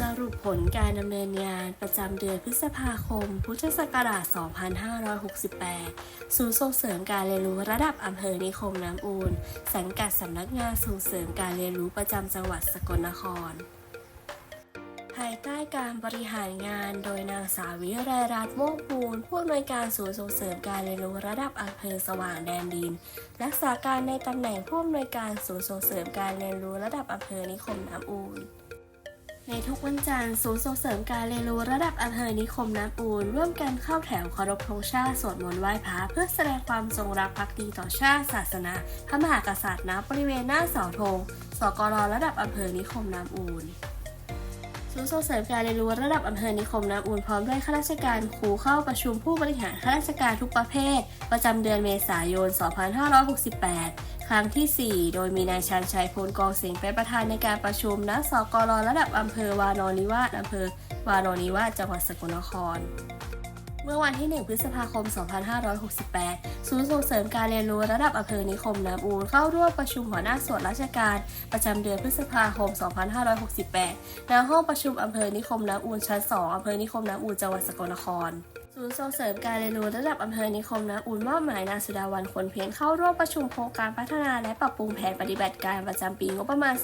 สรุปผลการดำเนินงานประจำเดือนพฤษภาคม พุทธศักราช 2568 ศูนย์ส่งเสริมการเรียนรู้ระดับอำเภอนิคมน้ำอูนสังกัดสำนักงานส่งเสริมการเรียนรู้ประจำจังหวัดสกลนคร ภายใต้การบริหารงานโดยนางสาวิไรรัตน์โมกปูนผู้อำนวยการศูนย์ส่งเสริมการเรียนรู้ระดับอำเภอสว่างแดนดิน รักษาการในตำแหน่งผู้อำนวยการศูนย์ส่งเสริมการเรียนรู้ระดับอำเภอนิคมน้ำอูน ในทุกวันจันทร์ศูนย์ส่งเสริมการเรียนรู้ระดับอำเภอนิคมน้ำอูน ร่วมกันเข้าแถวเคารพธงชาติสวดมนต์ไหว้พระเพื่อแสดงความจงรักภักดีต่อชาติศาสนา พระมหากษัตริย์ณบริเวณหน้าเสาธงสกรระดับอำเภอนิคมน้ำอูน ศูนย์ส่งเสริมการเรียนรู้ระดับอำเภอนิคมน้ำอุ่นพร้อมด้วยข้าราชการครูเข้าประชุมผู้บริหารข้าราชการทุกประเภท ประจำเดือนเมษายน 2568 ครั้งที่ 4 โดยมีนายชันชัยพลกองเสียงเป็นประธานในการประชุมณสกรระดับอำเภอวานอนิวาสอำเภอวานอนนิวาสจังหวัดสกลนคร เมื่อวันที่ 1 พฤษภาคม 2568 ศูนย์ส่งเสริมการเรียนรู้ระดับอำเภอนิคมน้ำอูนเข้าร่วมประชุมหัวหน้าส่วนราชการ ประจำเดือนพฤษภาคม 2568 ณ ห้องประชุมอำเภอนิคมน้ำอูนชั้น 2 อำเภอนิคมน้ำอูนจังหวัดสกลนครศูนย์ส่งเสริมการเรียนรู้ระดับอำเภอนิคมน้ำอูนมอบหมายนางสุดาวันคนเพียรเข้าร่วมประชุมโครงการพัฒนาและปรับปรุงแผนปฏิบัติการประจำปีงบประมาณ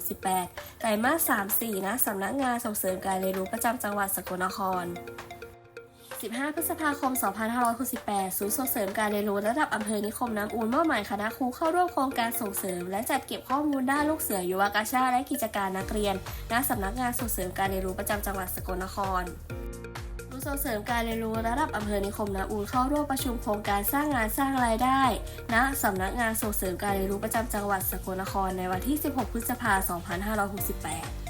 2568 ไตรมาส 3-4ณสำนักงานส่งเสริมการเรียนรู้ประจำจังหวัดสกลนคร 15 พฤษภาคม 2568 ศูนย์ส่งเสริมการเรียนรู้ระดับอำเภอนิคมน้ำอูนมอบหมายคณะครูเข้าร่วมโครงการส่งเสริม และจัดเก็บข้อมูลด้านลูกเสือยุวกาชาและกิจการนักเรียนณสำนักงานส่งเสริมการเรียนรู้ประจำจังหวัดสกลนครศูนย์ส่งเสริมการเรียนรู้ระดับอำเภอนิคมน้ำอูนเข้าร่วมประชุมโครงการสร้างงานสร้างรายได้ ณสำนักงานส่งเสริมการเรียนรู้ประจำจังหวัดสกลนครในวันที่ 16 พฤษภาคม 2568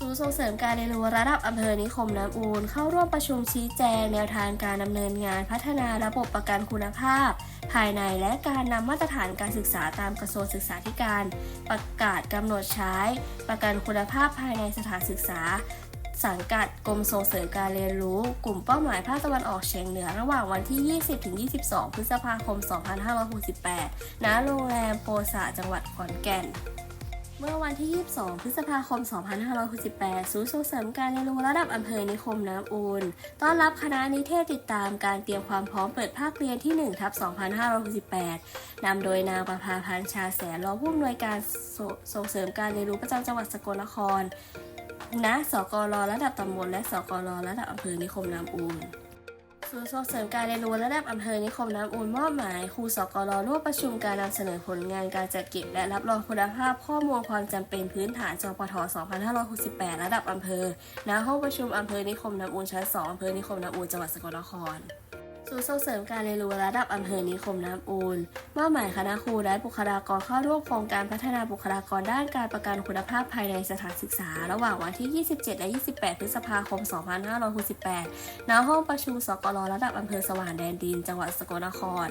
ศูนย์ส่งเสริมการเรียนรู้ระดับอำเภอนิคมน้ำอูนเข้าร่วมประชุมชี้แจงแนวทางการดำเนินงานพัฒนาระบบประกันคุณภาพ ภายในและการนำมาตรฐานการศึกษาตามกระทรวงศึกษาธิการ ประกาศกำหนดใช้ ประกันคุณภาพภายในสถานศึกษา สังกัดกรมส่งเสริมการเรียนรู้ กลุ่มเป้าหมายภาคตะวันออกเฉียงเหนือระหว่างวันที่ 20-22 พฤษภาคม 2568 ณ โรงแรมโปสาจังหวัดขอนแก่น เมื่อวันที่ 22 พฤษภาคม 2568 ศูนย์ส่งเสริมการเรียนรู้ระดับอำเภอนิคมน้ำอูนต้อนรับคณะนิเทศติดตามการเตรียมความพร้อมเปิดภาคเรียนที่ 1 ทับ 2568 นำโดยนางประภาพันธ์ชาแสนรองผู้อำนวยการสส่งเสริมการเรียนรู้ประจำจังหวัดสกลนครณสกรระดับตำบลและสกรระดับอำเภอนิคมน้ำอูน ศูนย์ส่งเสริมการเรียนรู้ระดับอำเภอนิคมน้ำอูนมอบหมายครูสกรร่วมประชุมการนำเสนอผลงานการจัดเก็บ และรับรองคุณภาพข้อมูลความจำเป็นพื้นฐานจปท 2568 ระดับอำเภอณห้องประชุมอำเภอนิคมน้ำอูนชั้น 2อำเภอนิคมน้ำอูนจังหวัดสกลนคร ศูนย์ส่งเสริมการเรียนรู้ระดับอำเภอนิคมน้ำอูนมอบหมายคณะครูและบุคลากรเข้าร่วมโครงการพัฒนาบุคลากรด้านการประกันคุณภาพภายในสถานศึกษา ระหว่างวันที่ 27 และ 28 พฤษภาคม 2568ณห้องประชุมสกลระดับอำเภอสว่างแดนดิน จังหวัดสกลนคร